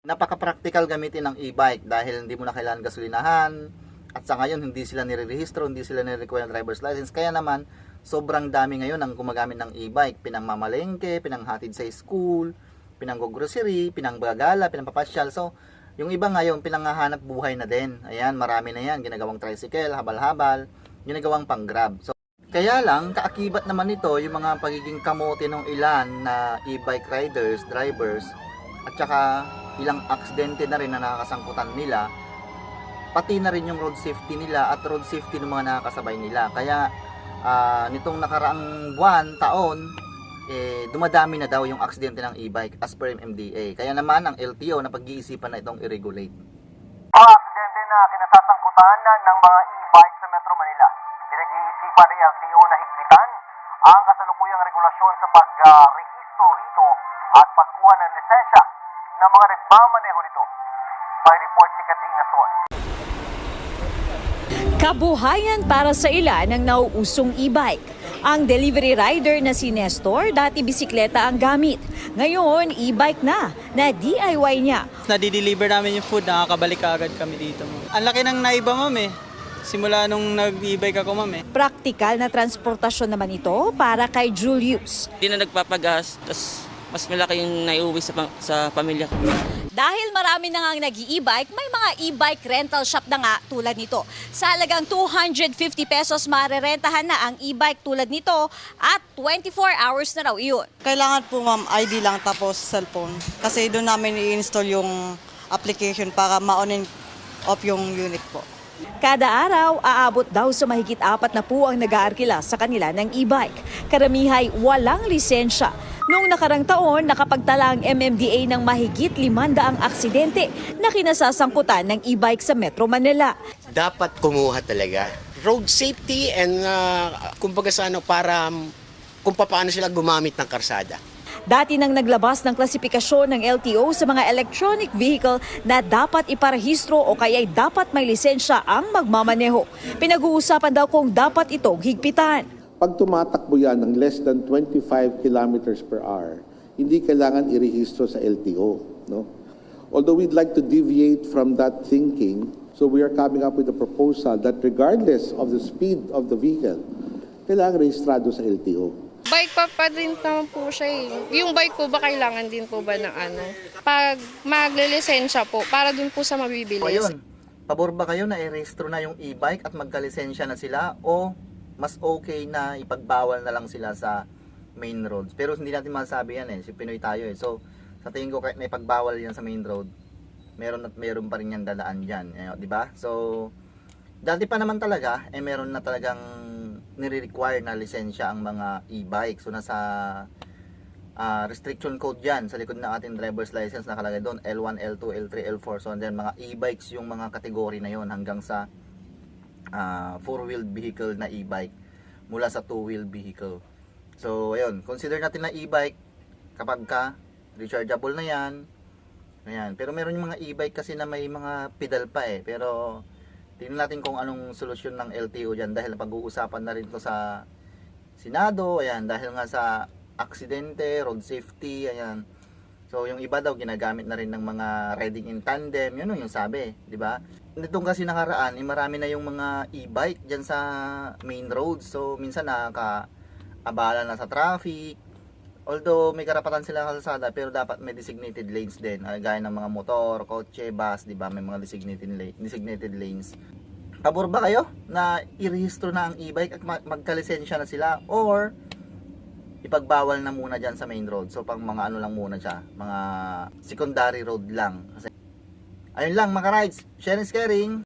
Napaka-practical gamitin ng e-bike dahil hindi mo na kailangan gasolinahan at sa ngayon hindi sila nirerehistro, hindi sila nire-require ng driver's license. Kaya naman, sobrang dami ngayon ang gumagamit ng e-bike. Pinangmamalengke, pinanghatid sa school, pinanggo-grocery, pinanggagala, pinangpapasyal. So, yung iba ngayon, pinanghahanap buhay na din. Ayan, marami na yan. Ginagawang tricycle, habal-habal, ginagawang pang-grab. So, kaya lang, kaakibat naman nito yung mga pagiging kamote ng ilan na e-bike riders, drivers, at saka ilang aksidente na rin na nakakasangkutan nila, pati na rin yung road safety nila at road safety ng mga nakakasabay nila. Kaya ah, nitong nakaraang buwan, taon, eh, dumadami na daw yung aksidente ng e-bike as per MMDA. Kaya naman ang LTO na pag-iisipan na itong i-regulate. Ang aksidente na kinasasangkutan na ng mga e-bike sa Metro Manila. Pinag-iisipan ng LTO na higpitan ang kasalukuyang regulasyon sa pag-rehistro rito at pagkuha ng lisensya ng mga nagmamaneho nito. May report si Katrina Son. Kabuhayan para sa ilan ng nauusong e-bike. Ang delivery rider na si Nestor, dati bisikleta ang gamit. Ngayon, e-bike na, na DIY niya. Nadi-deliver namin yung food, nakakabalik agad kami dito. Ang laki ng naiba, ma'am eh. Simula nung nag-e-bike ako, ma'am eh. Praktikal na transportasyon naman ito para kay Julius. Hindi na nagpapagas, tas mas malaki yung naiuwi sa, sa pamilya ko. Dahil marami na nga nag e-bike, may mga e-bike rental shop na nga tulad nito. Sa halagang 250 pesos marerentahan na ang e-bike tulad nito at 24 hours na raw iyon. Kailangan po ma'am ID lang tapos cellphone. Kasi doon namin i-install yung application para ma-on and off yung unit po. Kada araw, aabot daw sa mahigit apat na po ang nag-aarkila sa kanila ng e-bike. Karamihay walang lisensya. Noong nakarang taon, nakapagtala ang MMDA ng mahigit 500 aksidente na kinasasangkutan ng e-bike sa Metro Manila. dapat kumuha talaga. Road safety and uh, kumbaga sa ano para um, kung paano sila gumamit ng karsada. Dati nang naglabas ng klasifikasyon ng LTO sa mga electronic vehicle na dapat iparehistro o kaya'y dapat may lisensya ang magmamaneho. Pinag-uusapan daw kung dapat itong higpitan. Pag tumatakbo yan ng less than 25 kilometers per hour, hindi kailangan irehistro sa LTO. No? Although we'd like to deviate from that thinking, so we are coming up with a proposal that regardless of the speed of the vehicle, kailangan rehistrado sa LTO. Bike pa pa din naman po siya eh. Yung bike po ba kailangan din po ba ng ano? Pag maglilisensya po, para dun po sa mabibili. O ayun, pabor ba kayo na i-rehistro na yung e-bike at magkalisensya na sila o mas okay na ipagbawal na lang sila sa main roads? Pero hindi natin masabi yan eh, si Pinoy tayo eh. So, sa tingin ko kahit na ipagbawal yan sa main road, meron at meron pa rin yan dadaan dyan. Eh, di ba? So, dati pa naman talaga, eh meron na talagang nire-require na lisensya ang mga e-bike. So, nasa ah, restriction code yan sa likod ng ating driver's license nakalagay doon L1, L2, L3, L4 so then mga e-bikes yung mga kategory na yon hanggang sa ah, four-wheeled vehicle na e-bike mula sa two-wheeled vehicle. So ayun consider natin na e-bike kapag ka rechargeable na yan. Ayan pero meron yung mga e-bike kasi na may mga pedal pa eh. Pero tingnan natin kung anong solusyon ng LTO dyan dahil pag-uusapan na rin to sa Senado, ayan, dahil nga sa aksidente, road safety, ayan. So, yung iba daw ginagamit na rin ng mga riding in tandem, yun yung sabi, di ba? Nitong kasi nakaraan, eh, marami na yung mga e-bike dyan sa main road. So, minsan nakaka-abala na sa traffic. Although may karapatan sila sa kalsada, pero dapat may designated lanes din. Ah, gaya ng mga motor, kotse, bus, di ba? May mga designated, la- designated lanes. Pabor ba kayo na irehistro na ang e-bike at ma- magkalisensya na sila? Or ipagbawal na muna dyan sa main road. So pang mga ano lang muna siya, mga secondary road lang. Kasi, ayun lang mga rides, sharing is caring.